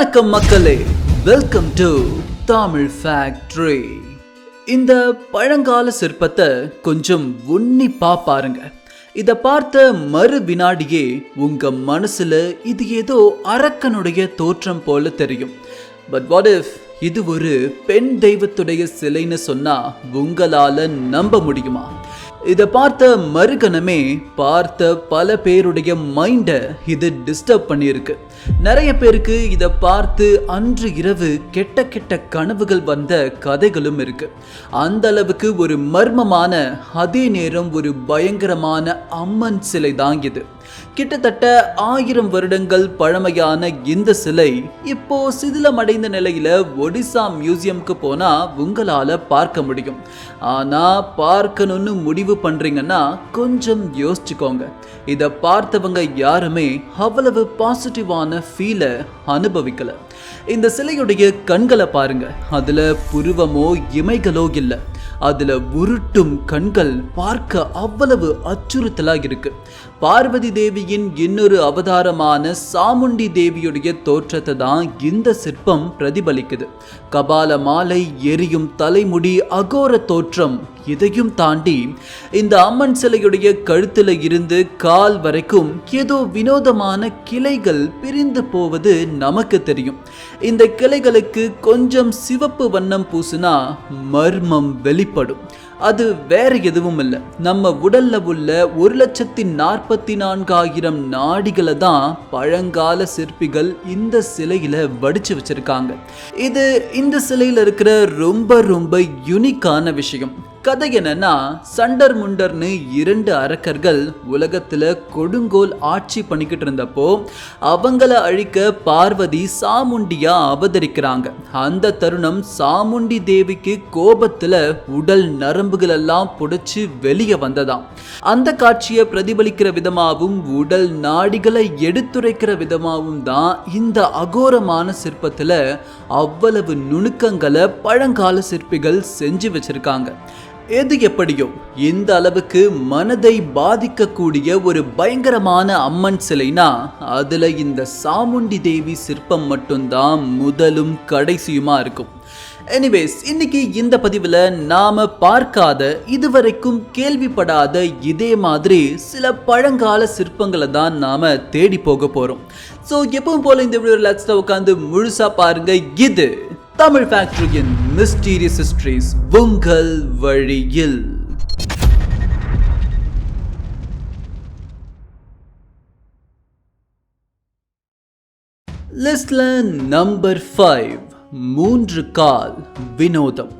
வணக்கம் மக்களே. Welcome to Tamil factory இந்த பழங்கால சிற்பத்தை கொஞ்சம் உன்னிப்பா பாருங்க. இதை பார்த்த மறு வினாடியே உங்க மனசுல இது ஏதோ அரக்கனுடைய தோற்றம் போல தெரியும். பட் வாட் இஃப் இது ஒரு பெண் தெய்வத்துடைய சிலைன்னு சொன்னா உங்களால நம்ப முடியுமா? இதை பார்த்த மறுகணமே பார்த்த பல பேருடைய மைண்டை இது டிஸ்டர்ப் பண்ணியிருக்கு. நிறைய பேருக்கு இதை பார்த்து அன்று இரவு கெட்ட கெட்ட கனவுகள் வந்த கதைகளும் இருக்கு. அந்த அளவுக்கு ஒரு மர்மமான அதே நேரம் ஒரு பயங்கரமான அம்மன் சிலை தான் இது. கிட்டத்தட்ட ஆயிரம் வருடங்கள் பழமையான இந்த சிலை இப்போ சிதிலமடைந்த நிலையில ஒடிசா மியூசியம்க்கு போனா உங்களால பார்க்க முடியும். ஆனா பார்க்கணும்னு முடிவு பண்றீங்கன்னா கொஞ்சம் யோசிச்சுக்கோங்க. இதை பார்த்தவங்க யாருமே அவ்வளவு பாசிட்டிவான ஃபீலை அனுபவிக்கலை. இந்த சிலையுடைய கண்களை பாருங்க. அதுல புருவமோ இமைகளோ இல்லை. அதுல உருட்டும் கண்கள் பார்க்க அவ்வளவு அச்சுறுத்தலா இருக்கு. பார்வதி தேவியின் இன்னொரு அவதாரமான சாமுண்டி தேவியுடைய தோற்றத்தை தான் இந்த சிற்பம் பிரதிபலிக்குது. கபால மாலை எரியும் தலைமுடி அகோர தோற்றம் இதையும் தாண்டி இந்த அம்மன் சிலையுடைய கழுத்துல இருந்து கால் வரைக்கும் ஏதோ வினோதமான கிளைகள் பிரிந்து போவது நமக்கு தெரியும். இந்த கிளைகளுக்கு கொஞ்சம் சிவப்பு வண்ணம் பூசினா மர்மம் வெளிப்படும். அது வேற எதுவும் இல்லை. நம்ம உடல்ல உள்ள ஒரு லட்சத்தி நாற்பத்தி நான்காயிரம் நாடிகளை தான் பழங்கால சிற்பிகள் இந்த சிலையில வடிச்சு வச்சிருக்காங்க. இது இந்த சிலையில இருக்கிற ரொம்ப ரொம்ப யுனிக்கான விஷயம். கதை என்னன்னா சண்டர் முண்டர்னு இரண்டு அரக்கர்கள் உலகத்துல கொடுங்கோல் ஆட்சி பண்ணிக்கிட்டு இருந்தப்போ அவங்கள அழிக்க பார்வதி சாமுண்டியா அவதரிக்கிறாங்க. அந்த தருணம் சாமுண்டி தேவிக்கு கோபத்துல உடல் நரம்புகள் எல்லாம் புடைச்சு வெளியே வந்ததாம். அந்த காட்சியை பிரதிபலிக்கிற விதமாகவும் உடல் நாடிகளை எடுத்துரைக்கிற விதமாகவும் தான் இந்த அகோரமான சிற்பத்துல அவ்வளவு நுணுக்கங்களை பழங்கால சிற்பிகள் செஞ்சு வச்சிருக்காங்க. எது எப்படியோ இந்த அளவுக்கு மனதை பாதிக்கக்கூடிய ஒரு பயங்கரமான அம்மன் சிலைனா அதில் இந்த சாமுண்டி தேவி சிற்பம் மட்டும்தான் முதலும் கடைசியுமா இருக்கும். எனிவேஸ் இன்னைக்கு இந்த பதிவில் நாம் பார்க்காத இதுவரைக்கும் கேள்விப்படாத இதே மாதிரி சில பழங்கால சிற்பங்களை தான் நாம் தேடி போக போகிறோம் ஸோ எப்பவும் போல் இந்த வீடியோ ரிலாக்ஸ்டாக உட்காந்து முழுசாக பாருங்க. இது தமிழ் ஃபேக்டரியின் மிஸ்டீரியஸ் ஹிஸ்டரிஸ் உங்கள் வழியில். லிஸ்ட்ல நம்பர் ஃபைவ் மூன்று கால் வினோதம்.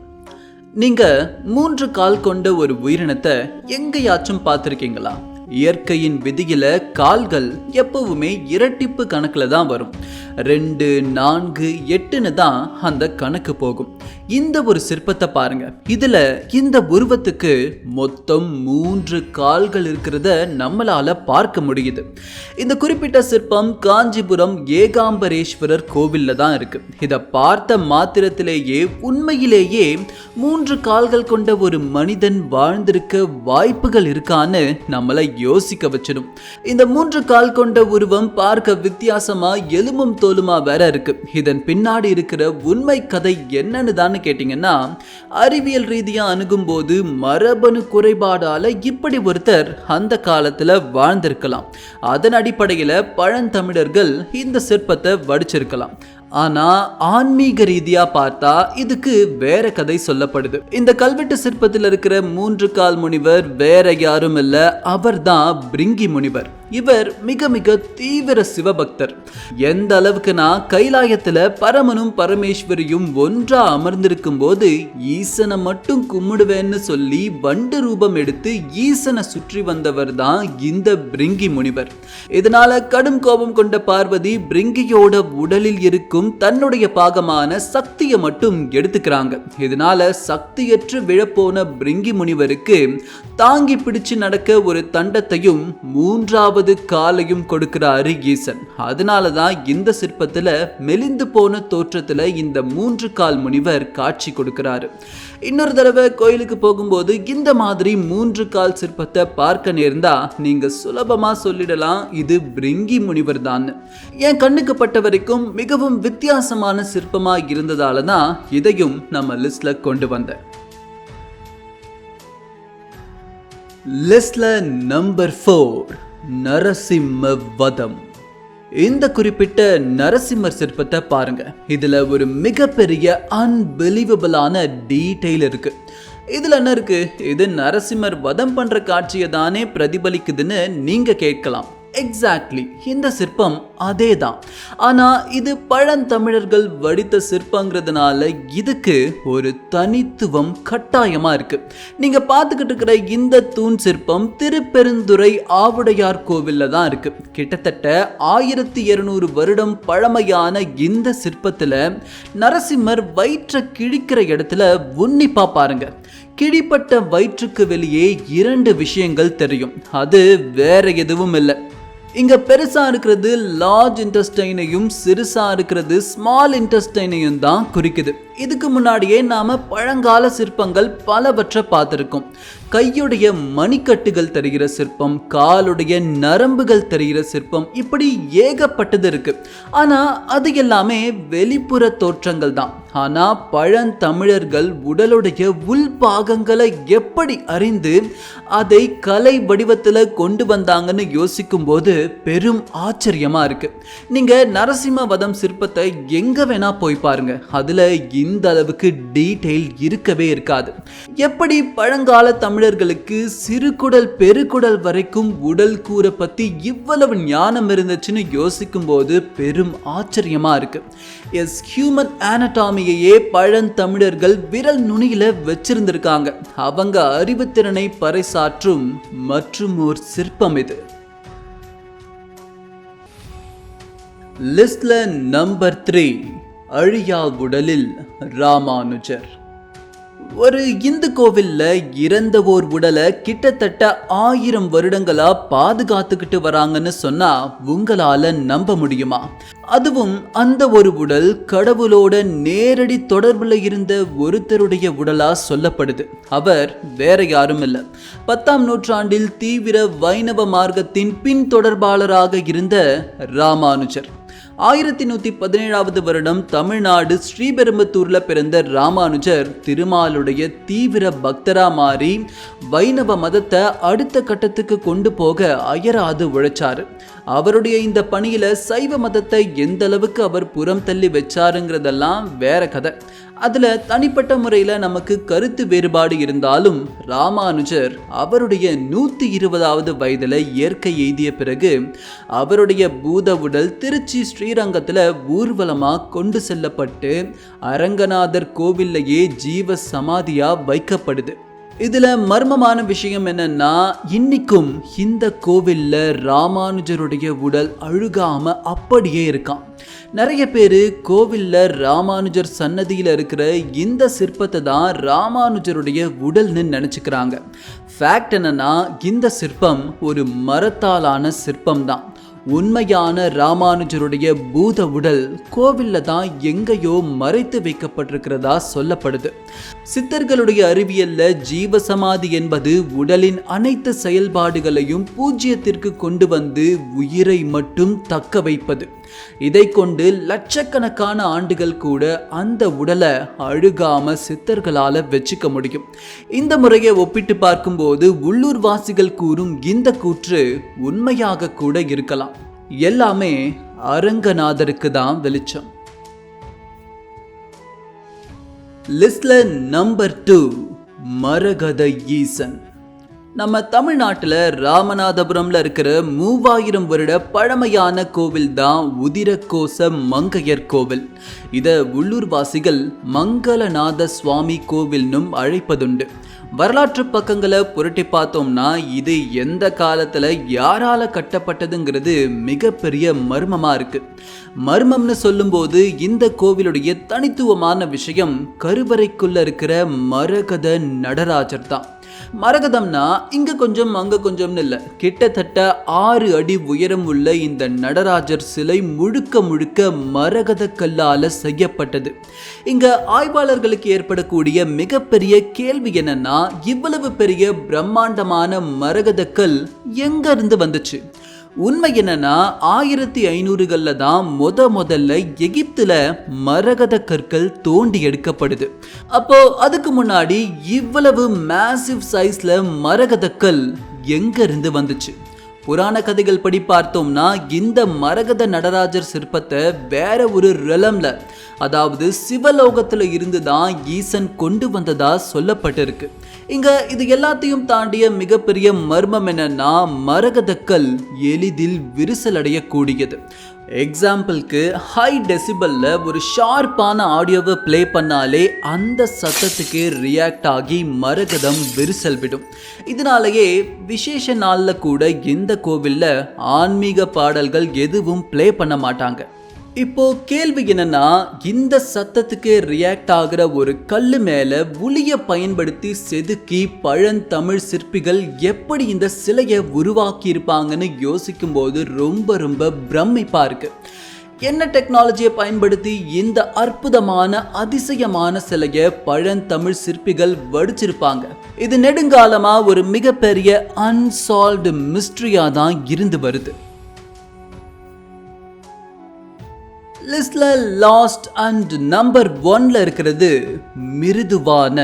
நீங்க மூன்று கால் கொண்ட ஒரு உயிரினத்தை எங்கேயாச்சும் பார்த்துருக்கீங்களா? இயற்கையின் விதியில கால்கள் எப்பவுமே இரட்டிப்பு கணக்கில் தான் வரும். ரெண்டு நான்கு எட்டுன்னு தான் அந்த கணக்கு போகும். இந்த ஒரு சிற்பத்தை பாருங்க. இதுல இந்த உருவத்துக்கு மொத்தம் மூன்று கால்கள் இருக்கிறத நம்மளால பார்க்க முடியுது. இந்த குறிப்பிட்ட சிற்பம் காஞ்சிபுரம் ஏகாம்பரேஸ்வரர் கோவில்ல தான் இருக்கு. இதை பார்த்த மாத்திரத்திலேயே உண்மையிலேயே மூன்று கால்கள் கொண்ட ஒரு மனிதன் வாழ்ந்திருக்க வாய்ப்புகள் இருக்கான்னு நம்மளை யோசிக்க வச்சிடும். இந்த மூன்று கால் கொண்ட உருவம் பார்க்க வித்தியாசமா எலும்பும் தோலுமா வேற இருக்கு. இதன் பின்னாடி இருக்கிற உண்மை கதை என்னன்னு தான் கேட்டீங்கன்னா அறிவியல் ரீதியா அணுகும் போது மரபணு குறைபாடால இப்படி ஒருத்தர் அந்த காலத்துல வாழ்ந்திருக்கலாம். அதன் அடிப்படையில பழந்தமிழர்கள் இந்த சிற்பத்தை வடிச்சிருக்கலாம். ஆனா ஆன்மீக ரீதியா பார்த்தா இதுக்கு வேற கதை சொல்லப்படுது. இந்த கல்வெட்டு சிற்பத்தில் இருக்கிற மூன்று கால் முனிவர் வேற யாரும் இல்ல அவர்தான் பிரிங்கி முனிவர். இவர் மிக மிக தீவிர சிவபக்தர். எந்த அளவுக்குனா கைலாயத்துல பரமனும் பரமேஸ்வரியும் ஒன்றா அமர்ந்திருக்கும் போது ஈசனை மட்டும் கும்பிடுவேன்னு சொல்லி வண்டு ரூபம் எடுத்து ஈசனை சுற்றி வந்தவர் தான் இந்த பிரிங்கி முனிவர். இதனால கடும் கோபம் கொண்ட பார்வதி பிரிங்கியோட உடலில் இருக்கும் தன்னுடைய பாகமான சக்தியை மட்டும் எடுத்துக்கிறாங்க. இதனால சக்தியற்று விழப்போன பிரிங்கி முனிவருக்கு தாங்கி பிடிச்சு நடக்க ஒரு தண்டத்தையும் மூன்றாவது காலையும் கொடுக்கிறாரு ஈசன். அதனால தான் இந்த சிற்பத்துல மெலிந்து போன தோற்றத்துல இந்த மூன்று கால் முனிவர் காட்சி கொடுக்கிறாரு. இன்னொரு தடவை கோயிலுக்கு போகும்போது இந்த மாதிரி மூன்று கால் சிற்பத்தை பார்க்க நேர்ந்தா நீங்க சுலபமா சொல்லிடலாம். இது பிரிங்கி முனிவர் தான். என் கண்ணுக்கு பட்ட வரைக்கும் மிகவும் வித்தியாசமான சிற்பமா இருந்ததால தான் இதையும் நம்ம லிஸ்ட்ல கொண்டு வந்தேன். லிஸ்ட்ல நம்பர் ஃபோர் நரசிம்ம வதம் இந்த குறிப்பிட்ட நரசிம்மர் சிற்பத்தை பாருங்க. இதுல ஒரு மிகப்பெரிய அன்பிலீவபிளான டீடைல் இருக்கு. இதுல என்ன இருக்கு? இது நரசிம்மர் வதம் பண்ற காட்சியை தானே பிரதிபலிக்குதுன்னு நீங்க கேட்கலாம். எக்ஸாக்ட்லி இந்த சிற்பம் அதே தான் ஆனால் இது பழந்தமிழர்கள் வடித்த சிற்பங்கிறதுனால இதுக்கு ஒரு தனித்துவம் கட்டாயமாக இருக்குது நீங்கள் பார்த்துக்கிட்டு இருக்கிற இந்த தூண் சிற்பம் திருப்பெருந்துறை ஆவுடையார் கோவில்ல தான் இருக்குது கிட்டத்தட்ட ஆயிரத்தி இருநூறு வருடம் பழமையான இந்த சிற்பத்தில் நரசிம்மர் வயிற்றை கிழிக்கிற இடத்துல உன்னிப்பாக பாருங்கள் கிழிப்பட்ட வயிற்றுக்கு வெளியே இரண்டு விஷயங்கள் தெரியும். அது வேற எதுவும் இல்லை. இங்கே பெருசாக இருக்கிறது லார்ஜ் இன்டெஸ்டைனையும் சிறுசாக இருக்கிறது ஸ்மால் இன்டெஸ்டைனையும் தான் குறிக்குது. இதுக்கு முன்னாடியே நாம் பழங்கால சிற்பங்கள் பலவற்றை பார்த்துருக்கோம். கையுடைய மணிக்கட்டுகள் தெரிகிற சிற்பம் காலுடைய நரம்புகள் தெரிகிற சிற்பம் இப்படி ஏகப்பட்டது இருக்கு. ஆனால் அது எல்லாமே வெளிப்புற தோற்றங்கள் தான். ஆனால் பழந்தமிழர்கள் உடலுடைய உள் பாகங்களை எப்படி அறிந்து அதை கலை வடிவத்தில் கொண்டு வந்தாங்கன்னு யோசிக்கும் போது பெரும் ஆச்சரியமாக இருக்கு. நீங்கள் நரசிம்மவதம் சிற்பத்தை எங்கே வேணால் போய் பாருங்க. அதில் இந்த அளவுக்கு டீட்டெயில் இருக்கவே இருக்காது. எப்படி பழங்கால தமிழர்களுக்கு சிறுகுடல் பெருகுடல் வரைக்கும் உடல் கூரை பத்தி இவ்வளவு ஞானம் இருந்துச்சுன்னு யோசிக்கும் போது பெரும் ஆச்சரியமா இருக்கு. எஸ் ஹியூமன் ஆனட்டாமியையே பழந்தமிழர்கள் விரல் நுனியில வச்சிருந்திருக்காங்க. அவங்க அறிவுத்திறனை பறைசாற்றும் மற்றும் ஒரு சிற்பம் இது. லிஸ்ட்ல நம்பர் த்ரீ அழியா உடலில் ராமானுஜர். ஒரு இந்து கோவில்ல இறந்த ஓர் உடலை கிட்டத்தட்ட ஆயிரம் வருடங்களா பாதுகாத்துக்கிட்டு வராங்கன்னு சொன்னா உங்களால நம்ப முடியுமா? அதுவும் அந்த ஒரு உடல் கடவுளோட நேரடி தொடர்புல இருந்த ஒருத்தருடைய உடலா சொல்லப்படுது. அவர் வேற யாரும் இல்லை. பத்தாம் நூற்றாண்டில் தீவிர வைணவ மார்க்கத்தின் பின்தொடர்பாளராக இருந்த ராமானுஜர். ஆயிரத்தி நூற்றி பதினேழாவது வருடம் தமிழ்நாடு ஸ்ரீபெரும்புத்தூரில் பிறந்த ராமானுஜர் திருமாலுடைய தீவிர பக்தரா மாறி வைணவ மதத்தை அடுத்த கட்டத்துக்கு கொண்டு போக அயராது உழைச்சாரு. அவருடைய இந்த பணியில் சைவ மதத்தை எந்த அளவுக்கு அவர் புறம் தள்ளி வச்சாருங்கிறதெல்லாம் வேற கதை. அதில் தனிப்பட்ட முறையில் நமக்கு கருத்து வேறுபாடு இருந்தாலும் ராமானுஜர் அவருடைய நூற்றி இருபதாவது வயதில் இயற்கை எய்திய பிறகு அவருடைய பூத உடல் திருச்சி ஸ்ரீரங்கத்தில் ஊர்வலமாக கொண்டு செல்லப்பட்டு அரங்கநாதர் கோவில்லையே ஜீவ சமாதியாக வைக்கப்படுது. இதுல மர்மமான விஷயம் என்னன்னா இன்னைக்கும் இந்த கோவில்ல ராமானுஜருடைய உடல் அழுகாம அப்படியே இருக்கான். நிறைய பேர் கோவில்ல ராமானுஜர் சன்னதியில் இருக்கிற இந்த சிற்பத்தை தான் ராமானுஜருடைய உடல்னு நினச்சிக்கிறாங்க. ஃபேக்ட் என்னன்னா இந்த சிற்பம் ஒரு மரத்தாலான சிற்பம் தான். உண்மையான ராமானுஜருடைய பூத உடல் கோவில்ல தான் எங்கேயோ மறைத்து வைக்கப்பட்டிருக்கிறதா சொல்லப்படுது. சித்தர்களுடைய அறிவியல்ல ஜீவசமாதி என்பது உடலின் அனைத்து செயல்பாடுகளையும் பூஜ்ஜியத்திற்கு கொண்டு வந்து உயிரை மட்டும் தக்க வைப்பது. இதை கொண்டு லட்சக்கணக்கான ஆண்டுகள் கூட அந்த உடலை அழுகாம சித்தர்களால வச்சுக்க முடியும். இந்த முறையை ஒப்பிட்டு பார்க்கும்போது உள்ளூர் வாசிகள் கூறும் இந்த கூற்று உண்மையாக கூட இருக்கலாம். எல்லாமே அரங்கநாதருக்கு தான் வெளிச்சம். லிஸ்ட்ல நம்பர் டூ மரகத ஈசன். நம்ம தமிழ்நாட்டில் ராமநாதபுரம்ல இருக்கிற மூவாயிரம் வருட பழமையான கோவில் தான் உதிரகோச மங்கையர் கோவில். இதை உள்ளூர்வாசிகள் மங்களநாத சுவாமி கோவில்னும் அழைப்பதுண்டு. வரலாற்று பக்கங்களை புரட்டி பார்த்தோம்னா இது எந்த காலத்துல யாரால கட்டப்பட்டதுங்கிறது மிகப்பெரிய மர்மமா இருக்கு. மர்மம்னு சொல்லும்போது இந்த கோவிலுடைய தனித்துவமான விஷயம் கருவறைக்குள்ள இருக்கிற மரகத நடராஜர் தான் மரகதம்னா இங்க கொஞ்சம் அங்க கொஞ்சம்னு இல்லை. கிட்டத்தட்ட ஆறு அடி உயரம் உள்ள இந்த நடராஜர் சிலை முழுக்க முழுக்க மரகத கல்லால செய்யப்பட்டது. இங்க ஆய்வாளர்களுக்கு ஏற்படக்கூடிய மிகப்பெரிய கேள்வி என்னன்னா இவ்வளவு பெரிய பிரம்மாண்டமான மரகத கல் எங்க இருந்து வந்துச்சு? உண்மை என்னன்னா ஆயிரத்தி ஐநூறுகளில் தான் முத முதல்ல எகிப்துல மரகத கற்கள் தோண்டி எடுக்கப்படுது. அப்போ அதுக்கு முன்னாடி இவ்வளவு மேசிவ் சைஸ்ல மரகதக்கல் எங்கேருந்து எங்க இருந்து வந்துச்சு? புராண கதைகள் படி பார்த்தோம்னா இந்த மரகத நடராஜர் சிற்பத்தை வேற ஒரு ரலம்ல அதாவது சிவலோகத்துல இருந்து தான் ஈசன் கொண்டு வந்ததா சொல்லப்பட்டிருக்கு. இங்க இது எல்லாத்தையும் தாண்டிய மிகப்பெரிய மர்மம் என்னன்னா மரகதக்கல் எளிதில் விரிசல் அடையக்கூடியது எக்ஸாம்பிளுக்கு ஹை டெசிபல்ல ஒரு ஷார்ப்பான ஆடியோவை ப்ளே பண்ணாலே அந்த சத்தத்துக்கு ரியாக்ட் ஆகி மரகதம் விரிசல் விடும். இதனாலேயே விசேஷ நாளில் கூட இந்த கோவிலில் ஆன்மீக பாடல்கள் எதுவும் ப்ளே பண்ண மாட்டாங்க. இப்போ கேள்வி என்னன்னா இந்த சத்தத்துக்கு ரியாக்ட் ஆகிற ஒரு கல்லு மேல புளிய பயன்படுத்தி செதுக்கி பழந்தமிழ் சிற்பிகள் எப்படி இந்த சிலையை உருவாக்கி இருப்பாங்கன்னு யோசிக்கும் போது ரொம்ப ரொம்ப பிரமிப்பா இருக்கு. என்ன டெக்னாலஜியை பயன்படுத்தி இந்த அற்புதமான அதிசயமான சிலையை பழந்தமிழ் சிற்பிகள் வடிச்சிருப்பாங்க? இது நெடுங்காலமா ஒரு மிகப்பெரிய அன்சால்வ்டு மிஸ்ட்ரியா தான் இருந்து வருது. லிஸ்ட்ல லாஸ்ட் அண்ட் நம்பர் ஒன்ல இருக்கிறது மிருதுவான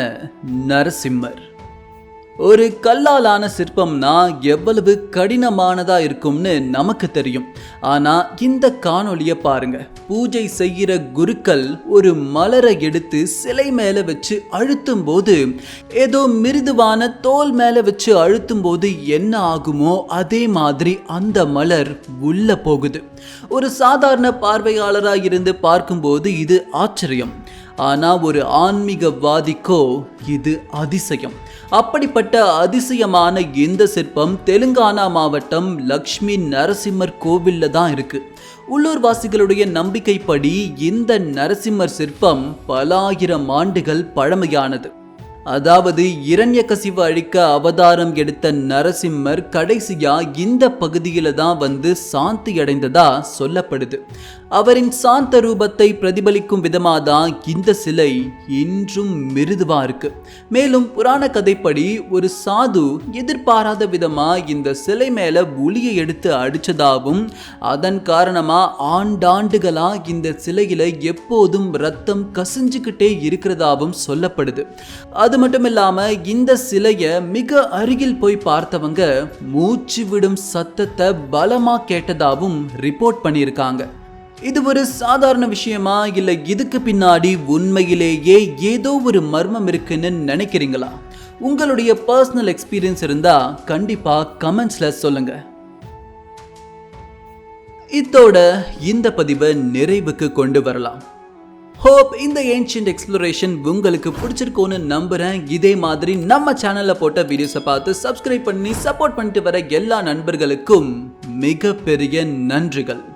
நரசிம்மர். ஒரு கல்லாலான சிற்பம்னா எவ்வளவு கடினமானதா இருக்கும்னு நமக்கு தெரியும். ஆனா இந்த காணொலியை பாருங்க. பூஜை செய்கிற குருக்கள் ஒரு மலரை எடுத்து சிலை மேல வச்சு அழுத்தும் போது ஏதோ மிருதுவான தோல் மேல வச்சு அழுத்தும் போது என்ன ஆகுமோ அதே மாதிரி அந்த மலர் உள்ள போகுது. ஒரு சாதாரண பார்வையாளராக இருந்து பார்க்கும்போது இது ஆச்சரியம். ஆனால் ஒரு ஆன்மீகவாதிக்கோ இது அதிசயம். அப்படிப்பட்ட அதிசயமான இந்த சிற்பம் தெலுங்கானா மாவட்டம் லக்ஷ்மி நரசிம்மர் கோவிலில் தான் இருக்கு. உள்ளூர்வாசிகளுடைய நம்பிக்கைப்படி இந்த நரசிம்மர் சிற்பம் பலாயிரம் ஆண்டுகள் பழமையானது. அதாவது இரண்யகசிவு அழிக்க அவதாரம் எடுத்த நரசிம்மர் கடைசியா இந்த பகுதியில தான் வந்து சாந்தி அடைந்ததா சொல்லப்படுது. அவரின் சாந்த ரூபத்தை பிரதிபலிக்கும் விதமாக தான் இந்த சிலை இன்றும் மிருதுவா இருக்கு மேலும் புராண கதைப்படி ஒரு சாது எதிர்பாராத விதமா இந்த சிலை மேல ஒளியை எடுத்து அடிச்சதாகவும் அதன் காரணமா ஆண்டாண்டுகளா இந்த சிலையில எப்போதும் ரத்தம் கசிஞ்சுக்கிட்டே இருக்கிறதாகவும் சொல்லப்படுது. அது மட்டும் இல்லாம இந்த சிலைய மிக அருகில் போய் பார்த்தவங்க மூச்சு விடும் சத்தத்தை பலமா கேட்டதாகவும் ரிப்போர்ட் பண்ணியிருக்காங்க. இது ஒரு சாதாரண விஷயமா? இல்ல இதுக்கு பின்னாடி உண்மையிலேயே ஏதோ ஒரு மர்மம் இருக்குன்னு நினைக்கிறீங்களா? உங்களுடைய பர்சனல் எக்ஸ்பீரியன்ஸ் இருந்தா கண்டிப்பா கமெண்ட்ஸ்ல சொல்லுங்க. இதோட இந்த பதிவை நிறைவுக்கு கொண்டு வரலாம். ஹோப் இந்த ஏன்ஷியன்ட் எக்ஸ்ப்ளோரேஷன் உங்களுக்கு பிடிச்சிருக்கோன்னு நம்புகிறேன் இதே மாதிரி நம்ம சேனலில் போட்ட வீடியோஸை பார்த்து சப்ஸ்கிரைப் பண்ணி சப்போர்ட் பண்ணிட்டு வர எல்லா நண்பர்களுக்கும் மிகப்பெரிய நன்றிகள்.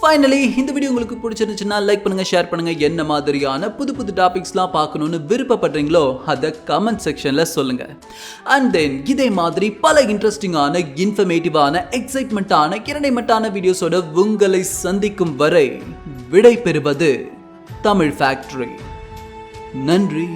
ஃபைனலி இந்த வீடியோ உங்களுக்கு பிடிச்சிருந்துச்சுன்னா லைக் பண்ணுங்க ஷேர் பண்ணுங்க. என்ன மாதிரியான புது புது டாபிக்ஸ்லாம் பார்க்கணும்னு விருப்பப்படுறீங்களோ அதை கமெண்ட் செக்ஷன்ல சொல்லுங்க. அண்ட் தென் இதே மாதிரி பல இன்ட்ரெஸ்டிங்கான இன்ஃபர்மேட்டிவான எக்ஸைட்மெண்ட்டான இரண்டைமட்டான வீடியோஸோட உங்களை சந்திக்கும் வரை விடை பெறுவது தமிழ் ஃபேக்டரி நன்றி.